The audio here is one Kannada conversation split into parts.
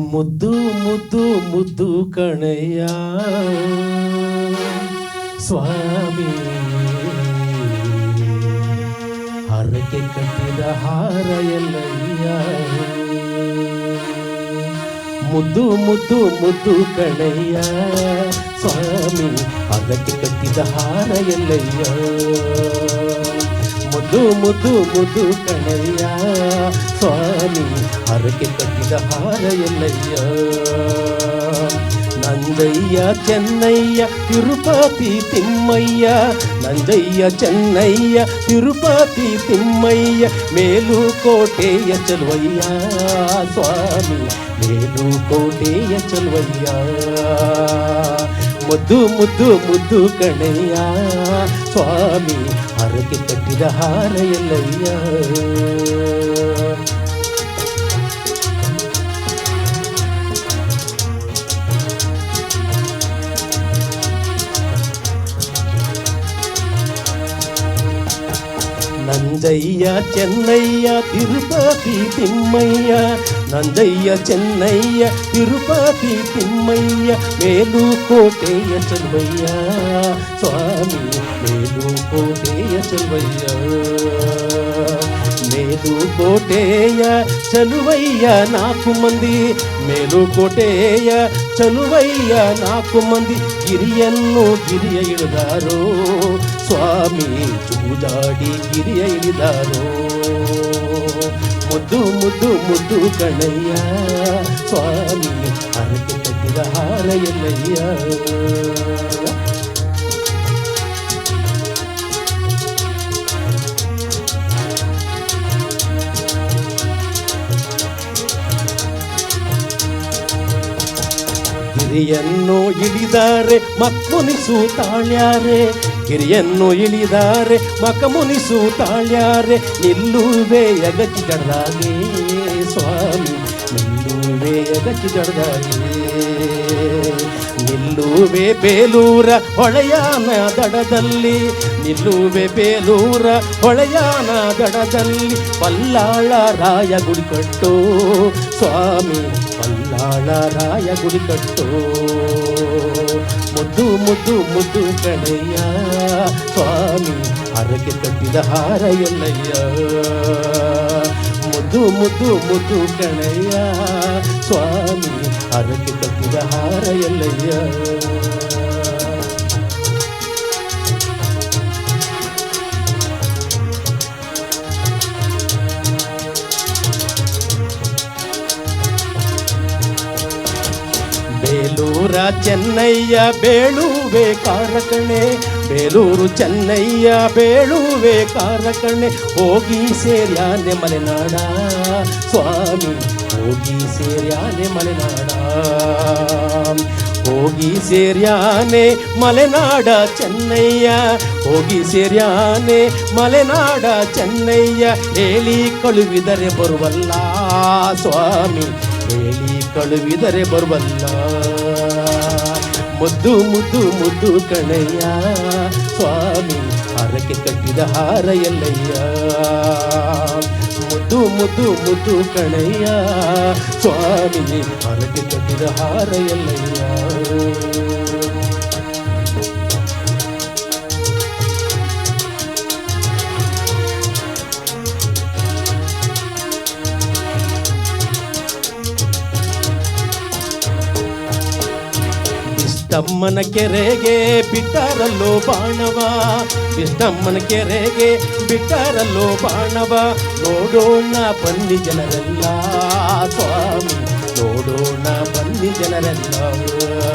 ಮುದ್ದು ಮುದ್ದು ಮುದ್ದು ಕಣಯ್ಯ. ಸ್ವಾಮಿ, ಹರಕೆ ಕಟ್ಟಿದ ಹಾರ ಎಲ್ಲಯ್ಯ. ಮುದ್ದು ಮುದ್ದು ಮುದ್ದು ಕಣಯ್ಯ. ಸ್ವಾಮಿ, ಹರಕೆ ಕಟ್ಟಿದ ಹಾರ ಎಲ್ಲಯ್ಯ. ಮುದ್ದು ಮುದ್ದು ಮುದ್ದು ಕಣಯ್ಯ ಸ್ವಾಮಿ ಹರಕೆ ಕಟ್ಟಿದ ಹಾರ ಎಲ್ಲಯ್ಯ ನಂಜಯ್ಯ ಚೆನ್ನಯ್ಯ ತಿರುಪತಿ ತಿಮ್ಮಯ್ಯ ನಂಜಯ್ಯ ಚೆನ್ನಯ್ಯ ತಿರುಪತಿ ತಿಮ್ಮಯ್ಯ ಮೇಲುಕೋಟೆಯ ಚಲುವಯ್ಯ ಸ್ವಾಮಿ ಮೇಲುಕೋಟೆಯ ಚಲುವಯ್ಯ ಮುದ್ದು ಮುದ್ದು ಮುದ್ದು ಕಣಯ್ಯ. ಸ್ವಾಮಿ ಹರಕೆ ಕಟ್ಟಿದ ಹಾರ ಎಲ್ಲಯ್ಯ. నందయ్య చెన్నయ్య తిరుపతి తిమ్మయ్య. నందయ్య చెన్నయ్య తిరుపతి తిమ్మయ్య. వేలు కోటేయ చెల్వయ్య. స్వామి వేలు కోటేయ చెల్వయ్య. ಮೇಲುಕೋಟೆಯ ಚಲುವಯ್ಯ ಮೇಲುಕೋಟೆಯ ಚಲುವಯ್ಯ ನಾಲ್ಕು ಮಂದಿ ಮೇಲುಕೋಟೆಯ ಚಲುವಯ್ಯ ನಾಲ್ಕು ಮಂದಿ ಗಿರಿಯನ್ನು ಗಿರಿಯ ಇಳಿದಾರೋ ಸ್ವಾಮಿ ಚೂಜಾಡಿ ಗಿರಿಯ ಇಳಿದಾರೋ ಮುದ್ದು ಮುದ್ದು ಮುದ್ದು ಕಣಯ್ಯ ಸ್ವಾಮಿ ಹರಕೆ ಕಟ್ಟಿದ ಹಾರ ಎಲ್ಲಯ್ಯ ಗಿರಿಯನ್ನು ಇಳಿದಾರೆ ಮಕ್ಕುನಿಸು ತಾಳ್ಯಾರೆ. ಕಿರಿಯನ್ನು ಇಳಿದಾರೆ ಮಕ ಮುನಿಸು ತಾಳ್ಯಾರೆ. ನಿಲ್ಲುವೆ ಯಗಚಿ ಜಡದಾಗೇ ಸ್ವಾಮಿ, ನಿಲ್ಲುವೆ ಯಗಚಿ ಜಡ್ದಾಗೆ ನಿಲ್ಲುವೆ ಬೇಲೂರ ಹೊಳೆಯಾನ ದಡದಲ್ಲಿ. ನಿಲ್ಲುವೆ ಬೇಲೂರ ಹೊಳೆಯಾನ ದಡದಲ್ಲಿ. ಪಲ್ಲಾಳ ರಾಯ ಗುಡಿ ಕಟ್ಟೋ. ಸ್ವಾಮಿ, ಪಲ್ಲಾಳ ರಾಯ ಗುಡಿ ಕಟ್ಟೋ. ಮುದ್ದು ಮುದ್ದು ಮುದ್ದು ಕಣಯ್ಯ. ಸ್ವಾಮಿ, ಹರಕೆ ಕಟ್ಟಿದ ಹಾರ ಎಲ್ಲಯ್ಯ ಮುದ್ದು ಮುದ್ದು ಮುದ್ದು ಕಣಯ್ಯ. ಸ್ವಾಮಿ ಹರಕೆ ಕಟ್ಟಿದ ಹಾರ ಎಲ್ಲಯ್ಯ. ಬೇಲೂರ ಚೆನ್ನಯ್ಯ ಬೇಳುವೆ ಕಾರಕಣೆ. ಬೇಲೂರು, ಚೆನ್ನಯ್ಯ, ಬೇಳುವೆ, ಕಾರಕಣ್ಣೆ, ಹೋಗಿ ಸೇರ್ಯಾನೆ ಮಲೆನಾಡ. ಸ್ವಾಮಿ, ಹೋಗಿ ಸೇರ್ಯಾನೆ ಮಲೆನಾಡ. ಹೋಗಿ ಸೇರ್ಯಾನೆ ಮಲೆನಾಡ, ಚೆನ್ನಯ್ಯ. ಹೋಗಿ ಸೇರ್ಯಾನೆ ಮಲೆನಾಡ, ಚೆನ್ನಯ್ಯ. ಹೇಳಿ ಕಳುವಿದರೆ ಬರುವಲ್ಲ ಸ್ವಾಮಿ, ಹೇಳಿ ಕಳುವಿದರೆ ಬರುವಲ್ಲ. ಮುದ್ದು ಮುದ್ದು ಮುದ್ದು ಕಣಯ್ಯ. ಸ್ವಾಮಿ ಹರಕೆ ಕಟ್ಟಿದ ಹಾರ ಎಲ್ಲಯ್ಯ. ಮುದ್ದು ಮುದ್ದು ಮುದ್ದು ಕಣಯ್ಯ. ಸ್ವಾಮಿ ಹರಕೆ ಕಟ್ಟಿದ ಹಾರ ಎಲ್ಲಯ್ಯ. ಬಿಷ್ಟಮ್ಮನ ಕೆರೆಗೆ ಬಿಟ್ಟರಲ್ಲೋ ಬಾಣವ ಬಿಷ್ಟಮ್ಮನ ಕೆರೆಗೆ ಬಿಟ್ಟರಲ್ಲೋ ಬಾಣವ, ನೋಡೋಣ ಬನ್ನಿ ಜನರೆಲ್ಲ ಸ್ವಾಮಿ, ನೋಡೋಣ ಬನ್ನಿ ಜನರೆಲ್ಲ.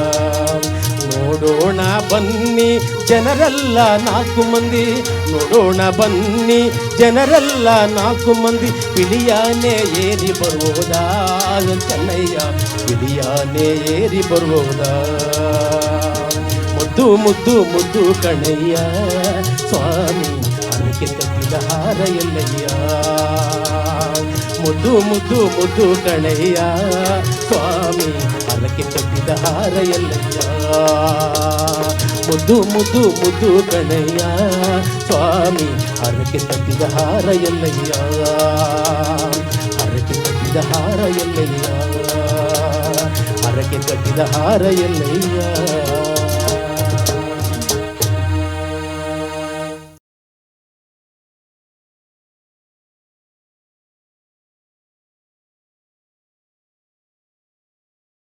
ನೋಡೋಣ ಬನ್ನಿ ಜನರೆಲ್ಲ ನಾಲ್ಕು ಮಂದಿ. ನೋಡೋಣ ಬನ್ನಿ ಜನರೆಲ್ಲ ನಾಲ್ಕು ಮಂದಿ. ಪಿಲಿಯಾನೆ ಏರಿ ಬರುವುದಾ ಚೆನ್ನಯ್ಯ? ಪಿಲಿಯಾನೆ ಏರಿ ಬರುವುದಾ? ಮುದ್ದು ಮುದ್ದು ಮುದ್ದು ಕಣಯ್ಯ. ಸ್ವಾಮಿ, ಅದಕ್ಕೆ ತಪ್ಪಿದ ಹಾರ ಎಲ್ಲಯ್ಯ. ಮುದ್ದು ಮುದ್ದು ಮುದ್ದು ಕಣಯ್ಯ ಸ್ವಾಮಿ ಹರಕೆ ಕಟ್ಟಿದ ಹಾರಯಲ್ಲಯ್ಯ. ಮುದ್ದು ಮುದ್ದು ಮುದ್ದು ಕಣಯ್ಯ ಸ್ವಾಮಿ ಅದಕ್ಕೆ ಕಟ್ಟಿದ ಹಾರ ಎಲ್ಲಯ್ಯ ಹರಕೆ ಕಟ್ಟಿದ ಹಾರ ಎಲ್ಲಯ್ಯ ಹರಕೆ ಕಟ್ಟಿದ ಹಾರ ಎಲ್ಲಯ್ಯ